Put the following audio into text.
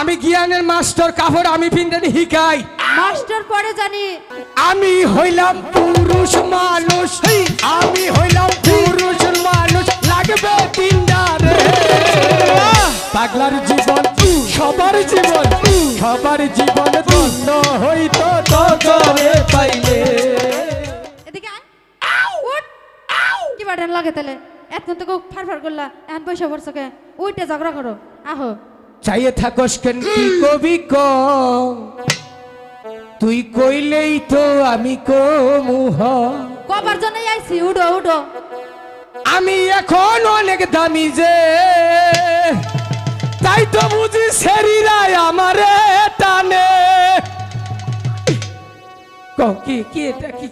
আমি জ্ঞানের মাস্টার কাপড় আমি পিন্ডানি হিকাই মাস্টার পরে জানি। আমি হইলাম পুরুষ মানুষ আমি হইলাম পুরুষ মানুষ লাগবে পিন্ডারে পাগলার জীবন সবার জীবন সবার জীবন ধন্য হইতো তবে পাইলে। এদিকে আয়। কি বাটেন লাগে তাহলে? এতক্ষণ তো ফার ফার করলা এখন পয়সা পড়ছো কে? উইটে ঝগড়া করো আহো। চাইয়ে থাকস কেন? কি কবি ক তুই কইলেই তো আমি কমুহ কবার জন্যই আইছি উডো উডো। আমি এখন অনেক দামি যে তাই তো বুঝি সেরিরাই আমারে টানে। ক- কি কি এটা কি